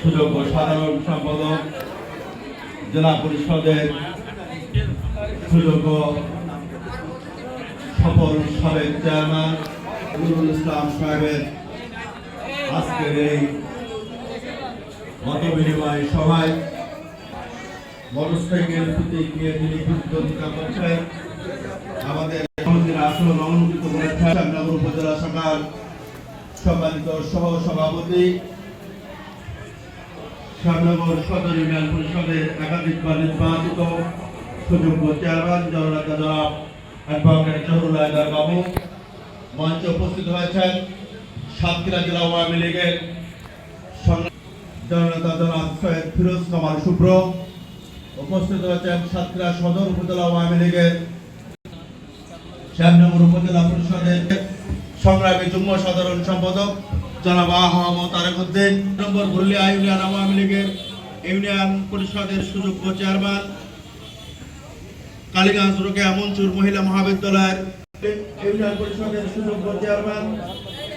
সুযোগ্য সাধারণ সম্পাদক জেলা পরিষদের সুযোগ্য সফল সাবেক চেয়ারম্যান নুরুল ইসলাম সাহেবের আজকের এই মত বিনিময় সভায় মোটরসাইকেল প্রতীক নিয়ে তিনি প্রতিদ্বন্দ্বিতা করছেন। আমাদের আসন অনুমোদিত করেছেন শ্যামনগর উপজেলা শাখার সম্মানিত সহ সভাপতি শ্যামনগর সদর ইউনিয়ন পরিষদের একাধিকবার নির্বাচিত সুযোগ্য চেয়ারম্যান, জননেতা জনাব, অ্যাডভোকেট জহুরুল হায়দার বাবু মঞ্চে উপস্থিত হয়েছেন। সাতক্ষীরা জেলা আওয়ামী লীগের জননেতা জনাব পরিষদের সংগ্রামী যুগ্ম সাধারণ সম্পাদক জনাব আহমদ তারেকুদ্দিন নম্বর ভুল্লিয়া ইউনিয়ন আওয়ামী লীগের ইউনিয়ন পরিষদের সুযোগ্য চেয়ারম্যান। কালীগঞ্জ রোকেয়া মঞ্চুর মহিলা মহাবিদ্যালয়ের ইউনিয়ন পরিষদের সুযোগ্য চেয়ারম্যান।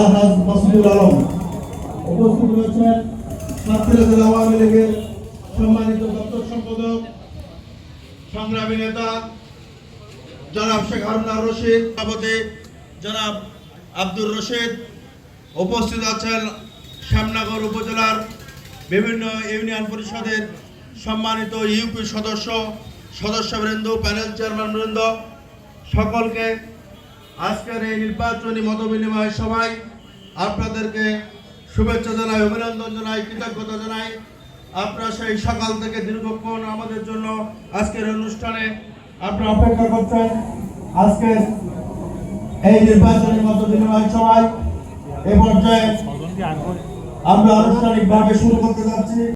আলহাজ মাসুদুল আলম। উপস্থিত রয়েছেন সাতক্ষীরা আওয়ামী লীগের সম্মানিত দপ্তর সম্পাদক, সংগ্রামী নেতা, জনাব শেখ হারুনা রশিদ, সভাপতি জনাব আব্দুর রশিদ। উপস্থিত আছেন শ্যামনগর উপজেলার বিভিন্ন ইউনিয়ন পরিষদের সম্মানিত ইউপি সদস্য, সদস্যবৃন্দ, প্যানেল চেয়ারম্যান বৃন্দ সকলকে আজকের এই নির্বাচনী মত বিনিময় সভায় আপনাদেরকে শুভেচ্ছা জানাই, অভিনন্দন জানাই, কৃতজ্ঞতা জানাই। আপনারা সেই সকাল থেকে দীর্ঘক্ষণ আমাদের জন্য আজকের অনুষ্ঠানে আপনারা অপেক্ষা করছেন। আজকে এই নির্বাচনী মত বিনিময় সভায় এ পর্যায়ে আমরা আনুষ্ঠানিকভাবে শুরু করতে যাচ্ছি।